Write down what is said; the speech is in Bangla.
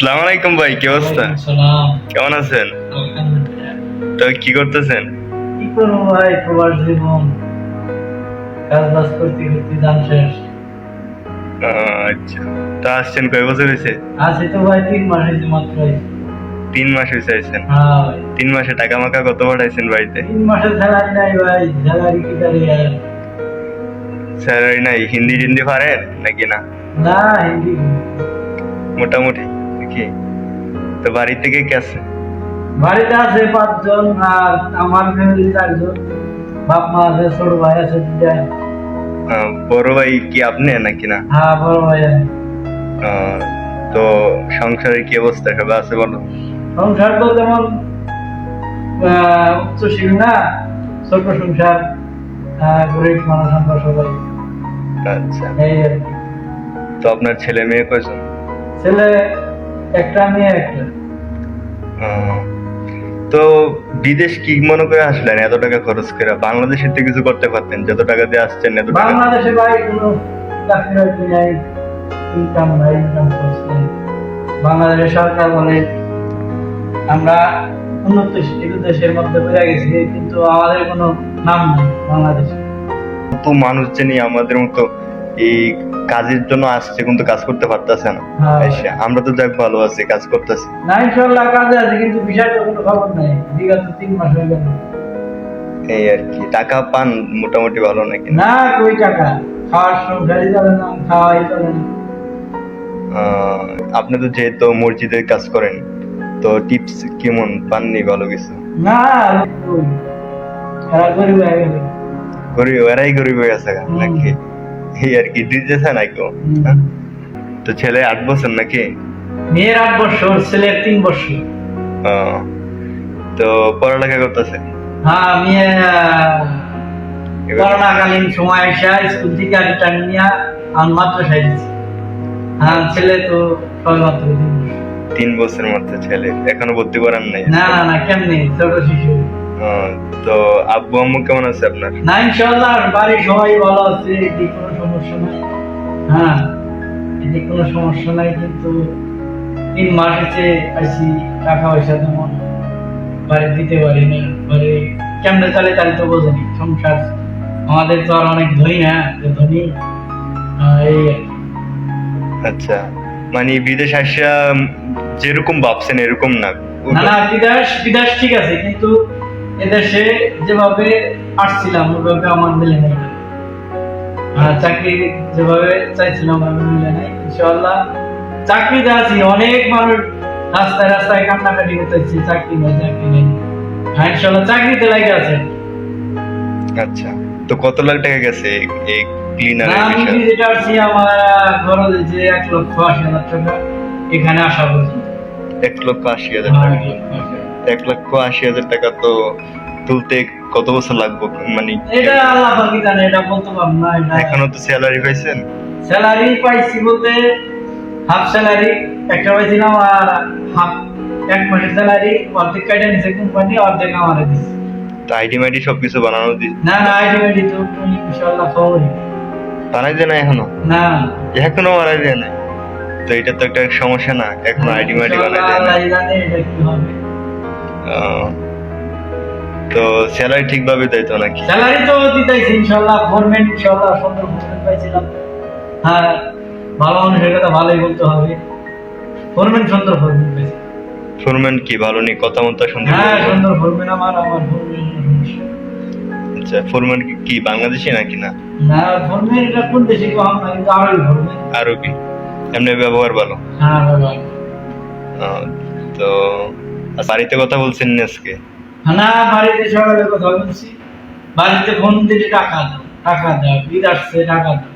সালাম আলাইকুম ভাই কি অবস্থা? কেমন আছেন? তো কি করতেছেন? কি করব ভাই প্রবাস জীবন। কাজ বাজ করতে করতে দাম শেষ। আচ্ছা। তা আসছেন কয় বছর হয়েছে? আছে তো ভাই তিন মাস হয়েছে মাত্র। তিন মাস হয়েছে আইছেন? হ্যাঁ। তিন মাসে টাকা মাকা কত পাঠাইছেন বাড়িতে? তিন মাসের স্যালারি নাই ভাই স্যালারি কি স্যালারি নাই হিন্দি টিন্দি পারেন নাকি না? না হিন্দি মোটামুটি। কি? তো বাড়ি থেকে কে আছে? বাড়িতে আছে পাঁচজন আর আমার ফ্যামিলি চারজন। বাপ মা আছে ছোট ভাই আছে আহ, বড় ভাই কি আপনি নাকি না? হ্যাঁ বড় ভাই আছে তো সংসারের কি অবস্থা সবাই আছে বলো? সংসার তো যেমন উচ্চশীল না ছোট সংসার গরিব মানুষ আমরা সবাই। আচ্ছা। তো আপনার ছেলে মেয়ে কয়জন? ছেলে একটা মেয়ে একটা। তো বিদেশ কি মনে করে আসলেন এত টাকা খরচ করে? বাংলাদেশের কিছু করতে পারতেন যত টাকা দিয়ে আসছেন এত টাকা বাংলাদেশে ভাই কোনো চাকরি বাকরি নাই ইনকাম নাই ইনকাম সোর্স নাই। বাংলাদেশের সরকার বলে আমরা উন্নত দেশের মধ্যে বেড়ে গেছি কিন্তু আমাদের কোনো নাম নেই বাংলাদেশে। তো মানুষ জানি আমাদের মতো এই কাজের জন্য আসছে কিন্তু কাজ করতে পারতেছে না। হ্যাঁ। আমরা তো যাক ভালো আছি কাজ করতেছি। না ইনশাল্লাহ কাজে আছে কিন্তু বিষয়টা কোনো খবর নাই। বিগত তিন মাস হয়ে গেল। এই আর কি টাকা পান মোটামুটি ভালো নাকি? না কই টাকা? খাওয়ার সংসারই চলে না খাওয়াই চলে না। আহ, আপনি তো যেহেতু মসজিদের কাজ করেন তো টিপস কেমন? পাননি ভালো কিছু? না গরিব হয়ে গরিব এরাই গরিব হয়ে গেছে নাকি? এই আর কি দিতেছে না কেউ? তো ছেলে আট বছর নাকি? মেয়ের আট বছর ছেলের তিন বছর। তো পড়ালেখা করতেছে? হ্যাঁ মেয়ে করোনাকালীন সময় এসে স্কুল থেকে আগে টাইম নিয়ে আমার মাদ্রাসায় দিচ্ছে হ্যাঁ ছেলে তো সবে মাত্র তিন বছর। তিন বছর মাত্র ছেলে এখনও ভর্তি করার নাই? না না না কেমনি? ছোট শিশু। তো আব্বু আম্মু কেমন আছে আপনার? না ইনশাল্লাহ বাড়ির সবাই ভালো আছে সমস্যা নাই। হ্যাঁ এদিকে কোনো সমস্যা নাই কিন্তু তিন মাস হচ্ছে আইসি টাকা পয়সা তেমন বাড়ি দিতে পারি না। বাড়ি কেমনে চালে তাই তো বোঝেনি। সংসার আমাদের তো আর অনেক ধনী না ধনী এই আচ্ছা মানে বিদেশ আসা যেরকম ভাবছেন এরকম না? না না বিদেশ বিদেশ ঠিক আছে কিন্তু এদেশে যেভাবে আসছিলাম ওইভাবে আমার মিলে নাই। চাকরি যেভাবে চাইছিলাম ওইভাবে মিলে নাই ইনশাআল্লাহ। চাকরিতে আছি অনেক মানুষ রাস্তায় রাস্তায় কান্নাকাটি করতেছি চাকরি নেই চাকরি নেই। হ্যাঁ ইনশাআল্লাহ চাকরিতে লাগে আছে। আচ্ছা তো কত লাখ টাকা গেছে এই- এই ক্লিনার আমি যেটা আসছি আমার খরচ হয়েছে এক লক্ষ আশি হাজার টাকা এখানে আসা পর্যন্ত এক লক্ষ আশি হাজার হ্যাঁ, টাকা। এক লক্ষ আশি হাজার টাকা তো তুলতে কত বছর লাগবে? মানে এটা আল্লাহ পাকি জানে এটা বলতে পারব না এটা এখনও তো স্যালারি পাইছেন? স্যালারি পাইছি বলতে হাফ স্যালারি একটা পাইছিলাম আর হাফ এক মাসের স্যালারি অর্ধেক কাইটা নিছে কোম্পানি অর্ধেক আমারে দিছে। তো আইডি মাইডি সবকিছু বানানো দি না না আইডিমেডি তো ইনশাআল্লাহ খবরই বানাই দেয় না এখনও? না। এখনও বানাই দেয় না? তো এটা তো একটা সমস্যা না এখনও আইডি মাইডি বানাই দেয় না। এটা কি হবে। তো স্যালারি ঠিকভাবে দেয় তো নাকি? স্যালারি তো দিতেছি ইনশাআল্লাহ। গভর্নমেন্ট ইনশাআল্লাহ সুন্দর গভর্নমেন্ট পাইছিলাম। হ্যাঁ ভালো মানুষের কথা ভালোই বলতে হবে। গভর্নমেন্ট সুন্দর গভর্নমেন্ট পাইছি ফোরম্যান কি ভালো নেই? কথা মতো শুনতে হ্যাঁ? সুন্দর গভর্নমেন্ট আমার আমার আচ্ছা ফোরম্যান কি- কি বাংলাদেশি নাকি না? না ধর্মের এটা কোন দেশে কম না কিন্তু আরবি ধর্মে আরবি। এমনি ব্যবহার ভালো। হ্যাঁ আহ, তো বাড়িতে কথা বলছেন আজকে? না, বাড়িতে সকালে কথা বলছি বাড়িতে ফোন দিলে টাকা দাও টাকা দাও ঈদ আসছে, টাকা দাও।